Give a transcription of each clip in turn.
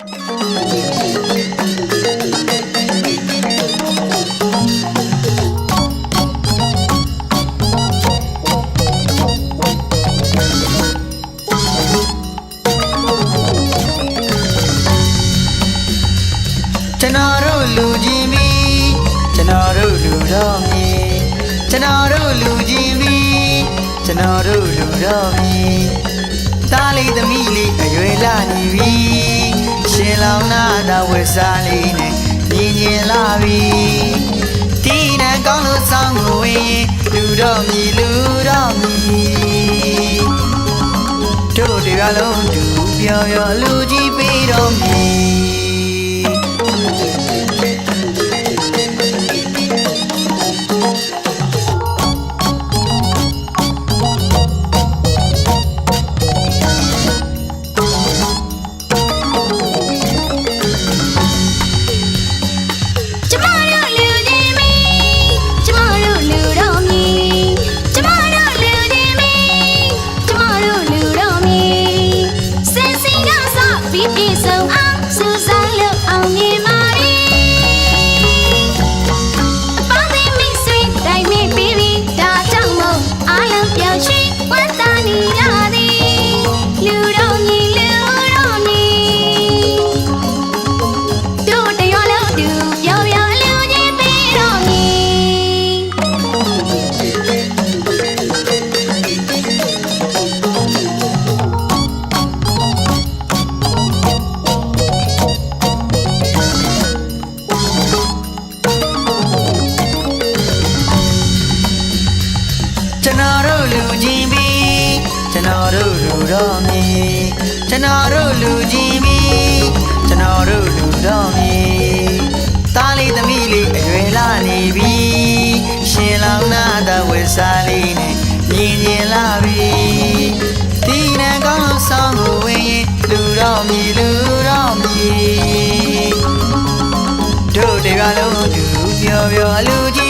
ကျွန်တော်တို့လူချင်းပြီကျွန်တော်တို့လူတော်မီကျွန်တော်တို့လူချင်းပြီကျွန်တော်တို့လူတော်မီသားလေးသမီးလေးအရွယ်လာနေပြီ ရှင်လောင်နာတာဝက်စားလေးနဲ့မြင်မြင်လာပြီဒီနဲ့ကောင်းလို့ဆောင်ကိုဝင်လူတော်မီလူတော်မီတို့တရားလုံးတူပြောရလူကြီးပေးတော်မီကျ ပြီးပြေဆုံးအောင်စူးစမ်းလို့အောင်မြင် တို့လူတော်မီကျွန်တော်တို့လူချင်းပြီကျွန်တော်တို့လူတော်မီသားလေးသမီးလေးအရွယ်လာနေပြီရှင်လောင်နာတဝက်စားလေးနဲ့မြင်မြင်လာပြီဒီနဲ့ကောင်းလို့ဆောင်ကိုဝင်ရင်လူတော်မီလူတော်မီတို့တရားလုံးတူပြောပြောအလူကြီး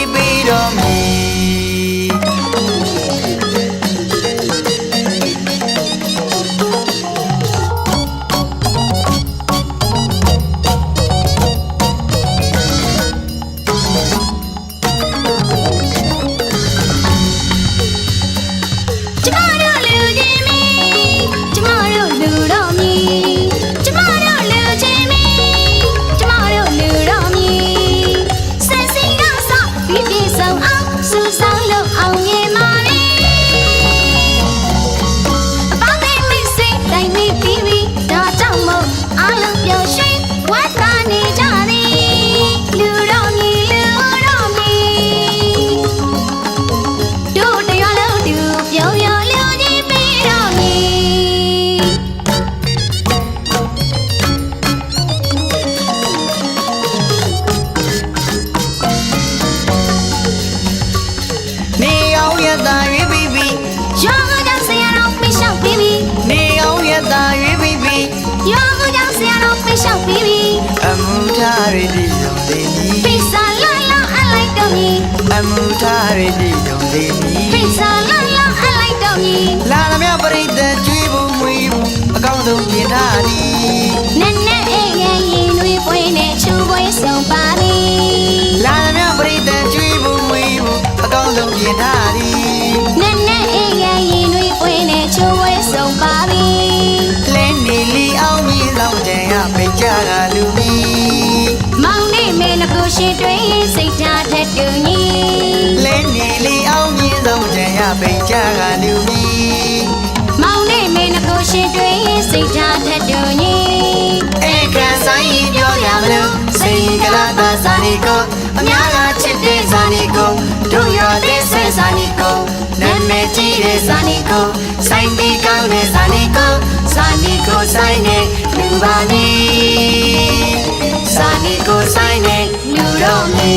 ပိရှောက်ပြီးပြီအမှုထားရည်ဒီုံလေးမီပိစာလာလာအလိုက်တော်မူအမှုထားရည်ဒီုံလေးမီပိစာလာလာအလိုက်တော်မူလာသမျှပရိသတ်ကျွေးဖို့မွေးဖို့အကောင်းဆုံးပြင်ထားသည်နက်နက်အေးရဲ့ရင်တွေပွေးနဲ့ချူပွဲဆုံးပါပြီလာသမျှပရိသတ်ကျွေးဖို့မွေးဖို့အကောင်းဆုံးပြင်ထားသည်နက်နက်အေးရဲ့ရင်တွေပွေးနဲ့ချူပွဲဆုံးပါပြီလဲနေလီ အောင်မြင်ဆောင်ခြင်းရပိတ်ကြတာလူမီမောင်နေမဲငကိုရှိတွင်စိတ်ဓာတ်ထက်တူညီလဲနေလီအောင်မြင်ဆောင်ခြင်းရပိတ်ကြတာလူမီမောင်နေမဲငကိုရှိတွင်စိတ်ဓာတ်ထက်တူညီဧကန်ဆိုင်ပြောရမလို့စိတ်ကလာသာစာနီကိုအများကချစ်တဲ့စာနီကိုတို့ရတဲ့ဆွဲစာနီကိုနာမည်ကြီးတဲ့စာနီကိုဆိုင်ပြီးကောင်းတဲ့စာနီကိုစာနီကိုဆိုင်တဲ့လူ ပါနီစာနီကိုဆိုင်တဲ့လူတော်မီ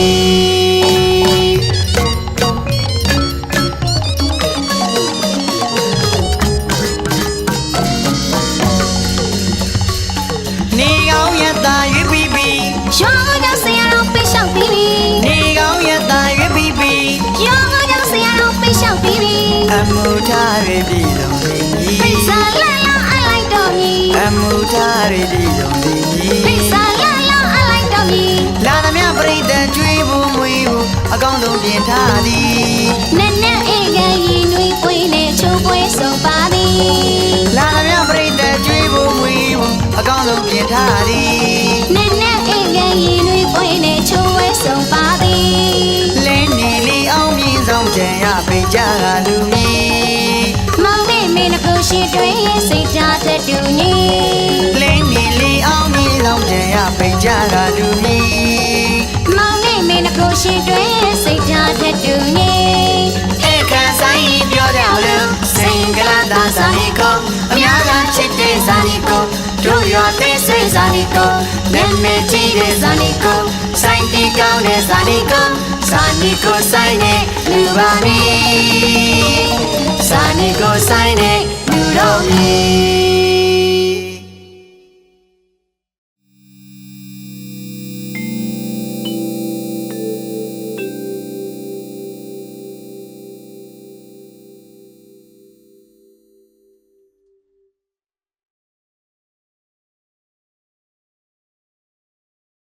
နေကောင်းရတာရွေးပြီးပြီးရွာကိုကြောင့်ဆရာတော်ပိရှောက်ပြီးပြီနေကောင်းရတာရွေးပြီးပြီးရွာကိုကြောင့်ဆရာတော်ပိရှောက်ပြီးပြီအမှုထားရည်ပြည်လုံးလေး တော်မီအမှုတာရီဒီယုံဒီမိစာရလောင်းအလိုက်တော်မီလာသမျှပြိတန်ကျွေးဖို့မွေးဖို့အကောင်းဆုံးပြင်ထားသည်နက်နက်အေးကရင်တွေပွေနဲ့ချိုးပွေဆုံးပါသည်လာသမျှပြိတန်ကျွေးဖို့မွေးဖို့အကောင်းဆုံးပြင်ထားသည် တ်ဓာတ်တတူညီလင်းနေလီအောင်မြင်ဆောင်ကြံရပိတ်ကြကလူမီမောင်လေးမင်းနှကိုရှိတွင်စိတ်ဓာတ်တတူညီအခါဆိုင်ပြောကြလို့စိန်ကလာသာစာနီကိုအများကချစ်တဲ့စာနီကိုတို့ရတဲ့ဆွေစာနီကိုနာမည်ကြီးတဲ့စာနီကိုဆိုင်တီကောင်းတဲ့စာနီကိုစာနီကိုဆိုင်တဲ့လူပါမီစာနီကိုဆိုင်တဲ့လူတော်